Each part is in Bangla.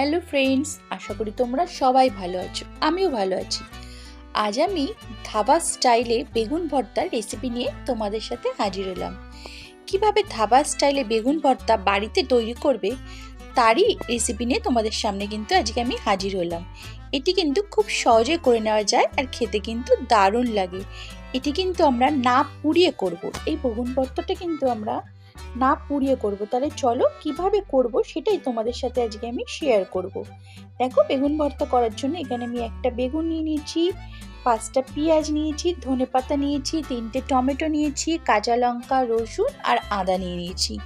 হ্যালো ফ্রেন্ডস আশা করি তোমরা সবাই ভালো আছো। আমিও ভালো আছি। আজ আমি ধাবা স্টাইলে বেগুন ভর্তার রেসিপি নিয়ে তোমাদের সাথে হাজির হলাম। কীভাবে ধাবা স্টাইলে বেগুন ভর্তা বাড়িতে তৈরি করবে, তারই রেসিপি নিয়ে তোমাদের সামনে কিন্তু আজকে আমি হাজির হলাম। এটি কিন্তু খুব সহজে করে নেওয়া যায় আর খেতে কিন্তু দারুণ লাগে। এটি কিন্তু আমরা না পুড়িয়ে করব। এই বেগুন ভর্তাটা কিন্তু আমরা না পুড়িয়ে করব। তাহলে চলো কীভাবে করব সেটাই তোমাদের সাথে আজকে আমি শেয়ার করব। দেখো বেগুন ভর্তা করার জন্য এখানে আমি একটা বেগুন নিয়ে নিয়েছি, পাঁচটা পেঁয়াজ নিয়েছি, ধনে পাতা নিয়েছি, তিনটে টমেটো নিয়েছি, কাঁচা লঙ্কা, রসুন আর আদা নিয়ে নিয়েছি।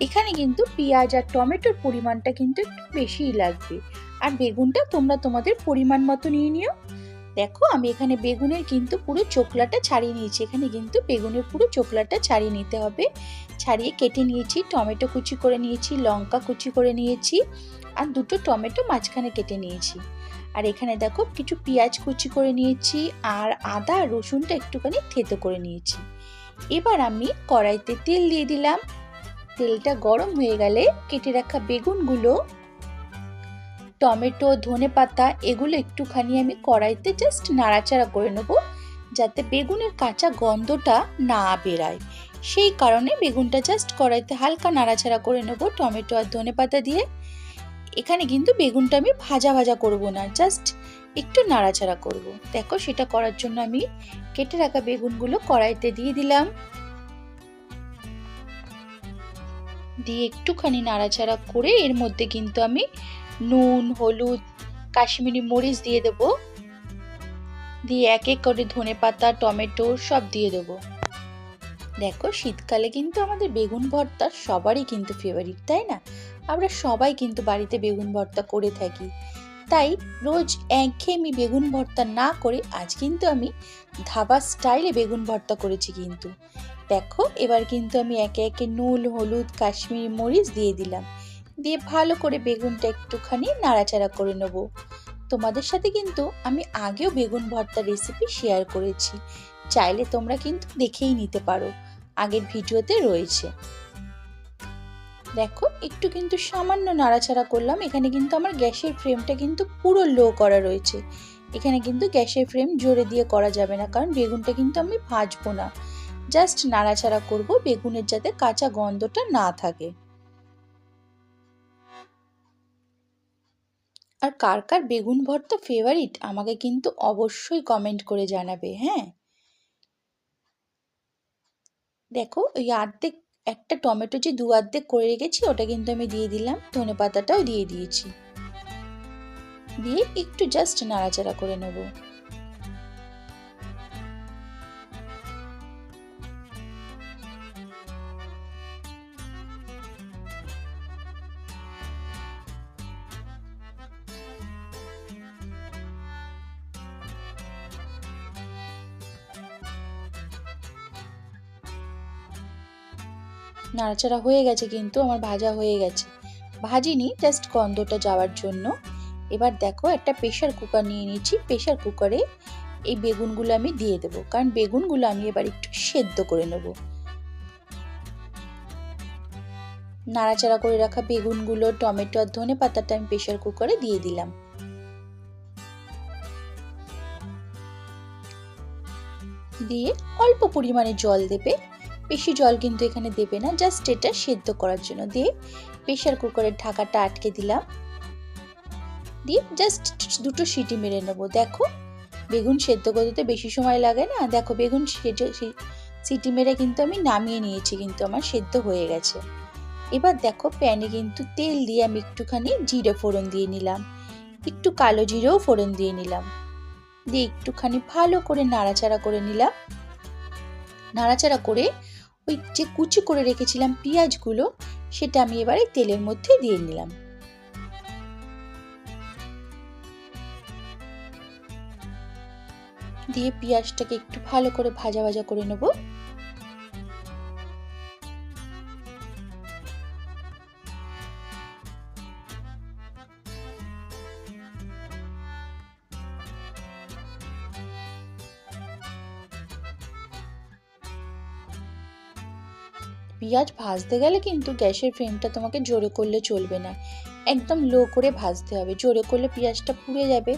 এখানে কিন্তু পেঁয়াজ আর টমেটোর পরিমাণটা কিন্তু একটু বেশিই লাগবে। আর বেগুনটা তোমরা তোমাদের পরিমাণ মতো নিয়ে নিও। দেখো, আমি এখানে বেগুনের কিন্তু পুরো চোকলাটা ছাড়িয়ে নিয়েছি। এখানে কিন্তু বেগুনের পুরো চোকলাটা ছাড়িয়ে নিতে হবে। ছাড়িয়ে কেটে নিয়েছি, টমেটো কুচি করে নিয়েছি, লঙ্কা কুচি করে নিয়েছি আর দুটো টমেটো মাঝখানে কেটে নিয়েছি। আর এখানে দেখো, কিছু পেঁয়াজ কুচি করে নিয়েছি আর আদা, রসুনটা একটুখানি থেতো করে নিয়েছি। এবার আমি কড়াইতে তেল দিয়ে দিলাম। তেলটা গরম হয়ে গেলে কেটে রাখা বেগুনগুলো টমেটো ধনে পাতা এগুলো একটুখানি আমি কড়াইতে জাস্ট নাড়াচাড়া করে নেব, যাতে বেগুনের কাঁচা গন্ধটা না বেরায়। সেই কারণে বেগুনটা জাস্ট কড়াইতে হালকা নাড়াচাড়া করে নেব টমেটো আর ধনে পাতা দিয়ে। এখানে কিন্তু বেগুনটা আমি ভাজা ভাজা করব না জাস্ট একটু নাড়াচাড়া করব। দেখো সেটা করার জন্য আমি কেটে রাখা বেগুনগুলো কড়াইতে দিয়ে দিলাম। দিয়ে একটুখানি নাড়াচাড়া করে এর মধ্যে কিন্তু আমি নুন, হলুদ, কাশ্মীরি মরিচ দিয়ে দেবো। দিয়ে এক এক করে ধনে পাতা, টমেটো সব দিয়ে দেবো। দেখো, শীতকালে কিন্তু আমাদের বেগুন ভর্তা সবারই কিন্তু ফেভারিট তাই না? আমরা সবাই কিন্তু বাড়িতে বেগুন ভর্তা করে থাকি। তাই রোজ একঘেয়েমি বেগুন ভর্তা না করে আজ কিন্তু আমি ধাবা স্টাইলে বেগুন ভর্তা করেছি কিন্তু। দেখো, এবার কিন্তু আমি একে একে নুন, হলুদ, কাশ্মীরি মরিচ দিয়ে দিলাম। দিয়ে ভালো করে বেগুনটা একটুখানি নাড়াচাড়া করে নেব। তোমাদের সাথে কিন্তু আমি আগেও বেগুন ভর্তা রেসিপি শেয়ার করেছি। চাইলে তোমরা কিন্তু দেখেই নিতে পারো। আগের ভিডিওতে রয়েছে। দেখো, একটু কিন্তু সামান্য নাড়াচাড়া করলাম। এখানে কিন্তু আমার গ্যাসের ফ্লেমটা কিন্তু পুরো লো করা রয়েছে। এখানে কিন্তু গ্যাসের ফ্লেম জোরে দিয়ে করা যাবে না, কারণ বেগুনটা কিন্তু আমি ভাজবো না। জাস্ট নাড়াচাড়া করব বেগুনের যাতে কাঁচা গন্ধটা না থাকে। আর কার কার বেগুন ভর্তা ফেভারিট আমাকে কিন্তু অবশ্যই কমেন্ট করে জানাবে হ্যাঁ? দেখো, ওই আর্ধেক একটা টমেটো যে দু আর্ধেক করে রেখেছি, ওটা কিন্তু আমি দিয়ে দিলাম। ধনে পাতাটাও দিয়ে দিয়েছি। দিয়ে একটু জাস্ট নাড়াচাড়া করে নেব। নাড়াচাড়া হয়ে গেছে কিন্তু, আমার ভাজা হয়ে গেছে। ভাজিনি জাস্ট গন্ধটা যাওয়ার জন্য। এবার দেখো, একটা প্রেশার কুকার নিয়ে নিয়েছি। প্রেশার কুকারে এই বেগুনগুলো আমি দিয়ে দেবো। কারণ বেগুনগুলো আমি এবার একটু সেদ্ধ করে নেব। নাড়াচাড়া করে রাখা বেগুনগুলো, টমেটো আর ধনে পাতাটা আমি প্রেশার কুকারে দিয়ে দিলাম। দিয়ে অল্প পরিমাণে জল দেবে। বেশি জল কিন্তু এখানে দেবে না জাস্ট এটা সেদ্ধ করার জন্য। দিয়ে প্রেশার কুকারের ঢাকাটা আটকে দিলাম। দিয়ে জাস্ট দুটো সিটি মেরে নেব। দেখো, বেগুন সেদ্ধ করতে বেশি সময় লাগে না? দেখো, বেগুন সিটি মেরে কিন্তু আমি নামিয়ে নিয়েছি, কিন্তু আমার সেদ্ধ হয়ে গেছে। এবার দেখো, প্যানে কিন্তু তেল দিয়ে আমি একটুখানি জিরে ফোড়ন দিয়ে নিলাম। একটু কালো জিরেও ফোড়ন দিয়ে নিলাম। দিয়ে একটুখানি ভালো করে নাড়াচাড়া করে নিলাম। নাড়াচাড়া করে ওই যে কুচি করে রেখেছিলাম পেঁয়াজগুলো, সেটা আমি এবারে তেলের মধ্যে দিয়ে নিলাম। দিয়ে পেঁয়াজটাকে একটু ভালো করে ভাজা ভাজা করে নেব। পেঁয়াজ ভাজতে গেলে কিন্তু গ্যাসের ফ্লেমটা তোমাকে জোরে করলে চলবে না। একদম লো করে ভাজতে হবে। জোরে করলে পেঁয়াজটা পুড়ে যাবে।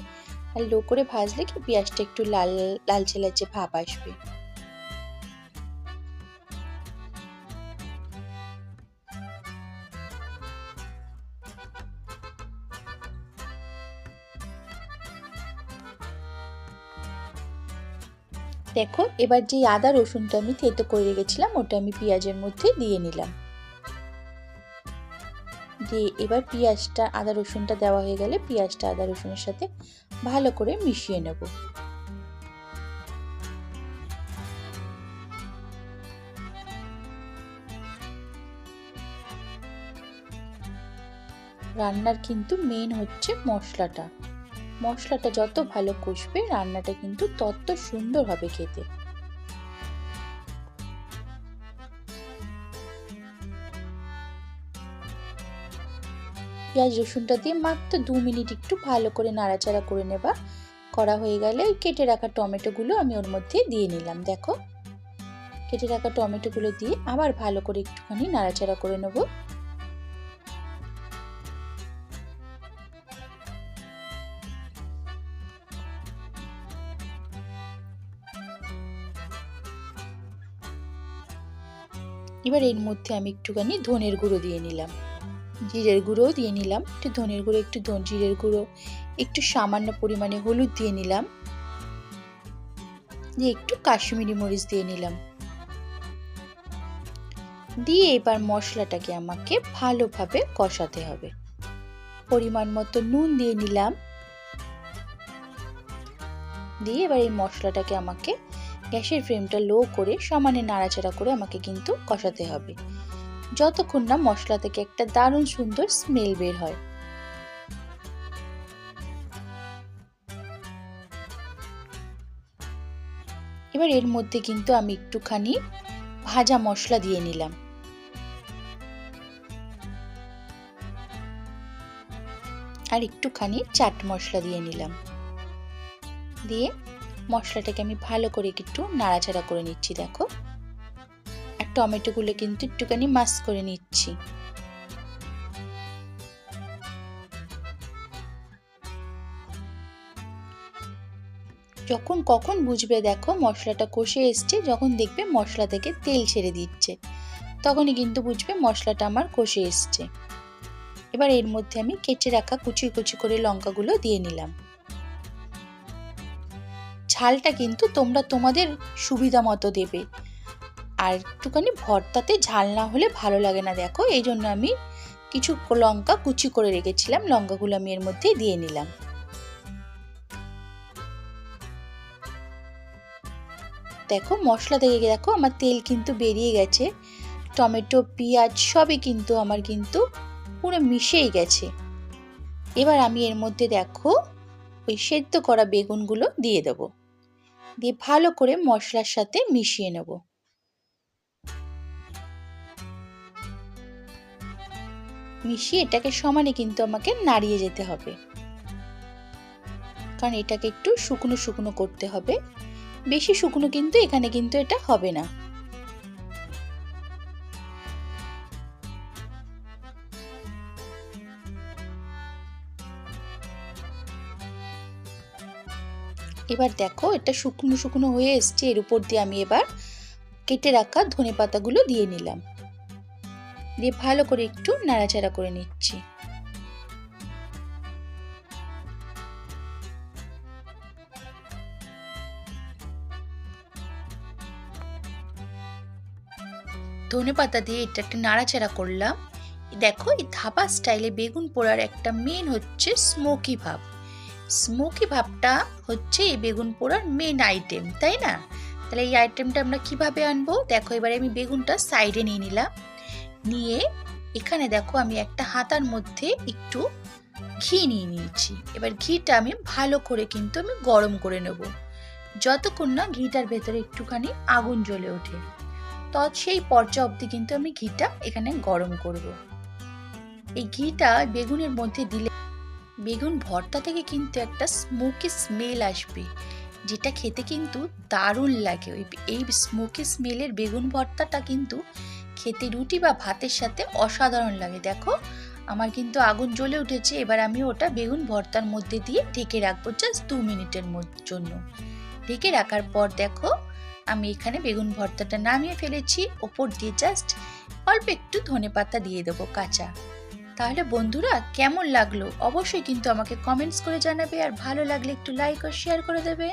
আর লো করে ভাজলে কি? পেঁয়াজটা একটু লাল লালচে লালচে ভাব আসবে। দেখো, এবার যে আদা রসুনটা আমি থেতো করে রেখেছিলাম, ওটা আমি পেঁয়াজের মধ্যে দিয়ে নিলাম। দিয়ে এবার পেঁয়াজটা, আদা রসুনটা দেওয়া হয়ে গেলে পেঁয়াজটা, আদা রসুনের সাথে ভালো করে মিশিয়ে নেব। রান্নার কিন্তু মেন হচ্ছে মশলাটা। মশলাটা যত ভালো কষবে, রান্নাটা কিন্তু তত সুন্দর হবে খেতে। পেঁয়াজ, রসুনটা দিয়ে মাত্র দু মিনিট একটু ভালো করে নাড়াচাড়া করে নেবা। করা হয়ে গেলে কেটে রাখা টমেটোগুলো আমি ওর মধ্যে দিয়ে নিলাম, দেখো। কেটে রাখা টমেটোগুলো দিয়ে আবার ভালো করে একটুখানি নাড়াচাড়া করে নেব। এবার এর মধ্যে আমি একটুখানি ধনের গুঁড়ো দিয়ে নিলাম। জিরের গুঁড়োও দিয়ে নিলাম, একটু ধনের গুঁড়ো, একটু জিরের গুঁড়ো, একটু সামান্য পরিমাণে হলুদ দিয়ে নিলাম একটু কাশ্মীরি মরিচ দিয়ে নিলাম। দিয়ে এবার মশলাটাকে আমাকে ভালোভাবে কষাতে হবে। পরিমাণ মতো নুন দিয়ে নিলাম। দিয়ে এবার এই মশলাটাকে আমাকে গ্যাসের ফ্লেমটা লো করে সমানে নাড়াচাড়া করে আমাকে কিন্তু কষাতে হবে। যতক্ষণ না মশলা থেকে একটা দারুণ সুন্দর স্মেল বের হয়। এবার এর মধ্যে কিন্তু আমি একটুখানি ভাজা মশলা দিয়ে নিলাম। আর একটুখানি চাট মশলা দিয়ে নিলাম। দিয়ে মশলাটাকে আমি ভালো করে একটু নাড়াচাড়া করে নিচ্ছি, দেখো। আর টমেটোগুলো কিন্তু একটুখানি মাস করে নিচ্ছি। যখন কখন বুঝবে দেখো মশলাটা কষে এসছে, যখন দেখবে মশলা থেকে তেল ছেড়ে দিচ্ছে, তখনই কিন্তু বুঝবে মশলাটা আমার কষে এসছে। এবার এর মধ্যে আমি কেটে রাখা কুচি কুচি করে লঙ্কাগুলো দিয়ে নিলাম। ঝালটা কিন্তু তোমরা তোমাদের সুবিধা মতো দেবে। আর একটুখানি ভর্তাতে ঝাল না হলে ভালো লাগে না, দেখো। এই জন্য আমি কিছু লঙ্কা কুচি করে রেখেছিলাম, লঙ্কাগুলো আমি এর মধ্যে দিয়ে নিলাম। দেখো, মশলা থেকে দেখো, আমার তেল কিন্তু বেরিয়ে গেছে। টমেটো, পেঁয়াজ সবই কিন্তু আমার কিন্তু পুরো মিশেই গেছে। এবার আমি এর মধ্যে দেখো, ওই সেদ্ধ করা বেগুনগুলো দিয়ে দেবো। দিয়ে ভালো করে মশলার সাথে মিশিয়ে নেব। মিশিয়ে এটাকে সমানে কিন্তু আমাকে নাড়িয়ে যেতে হবে। কারণ এটাকে একটু শুকনো শুকনো করতে হবে। বেশি শুকনো কিন্তু এখানে কিন্তু এটা হবে না। এবার দেখো, এটা শুকনো শুকনো হয়ে এসছে, এর উপর দিয়ে আমি এবার কেটে রাখা ধনে পাতাগুলো দিয়ে নিলাম। দিয়ে ভালো করে একটু নাড়াচাড়া করে নিচ্ছি। ধনে পাতা দিয়ে এটা একটা নাড়াচাড়া করলাম। দেখো, এই ধাবা স্টাইলে বেগুন পোড়ার একটা মেন হচ্ছে স্মোকি ভাব। স্মোকি ভাবটা হচ্ছে এই বেগুন পোড়ার মেন আইটেম তাই না? তাহলে এই আইটেমটা আমরা কীভাবে আনব? দেখো, এবারে আমি বেগুনটা সাইডে নিয়ে নিলাম। নিয়ে এখানে দেখো, আমি একটা হাতার মধ্যে একটু ঘি নিয়ে নিয়েছি। এবার ঘিটা আমি ভালো করে কিন্তু আমি গরম করে নেব। যতক্ষণ না ঘিটার ভেতরে একটুখানি আগুন জ্বলে ওঠে তো সেই পর্যায় অবধি কিন্তু আমি ঘিটা এখানে গরম করব। এই ঘিটা বেগুনের মধ্যে দিলে বেগুন ভর্তা থেকে কিন্তু একটা স্মোকি স্মেল আসবে, যেটা খেতে কিন্তু দারুণ লাগে। ওই এই স্মোকি স্মেলের বেগুন ভর্তাটা কিন্তু খেতে রুটি বা ভাতের সাথে অসাধারণ লাগে। দেখো, আমার কিন্তু আগুন জ্বলে উঠেছে, এবার আমি ওটা বেগুন ভর্তার মধ্যে দিয়ে ঢেকে রাখব জাস্ট দু মিনিটের জন্য। ঢেকে রাখার পর দেখো, আমি এখানে বেগুন ভর্তাটা নামিয়ে ফেলেছি। ওপর দিয়ে জাস্ট অল্প একটু ধনে পাতা দিয়ে দেবো, কাঁচা। তাহলে বন্ধুরা, কেমন লাগল? অবশ্যই কিন্তু আমাকে কমেন্টস করে জানাবে আর ভালো লাগলে একটু লাইক ও শেয়ার করে দেবে।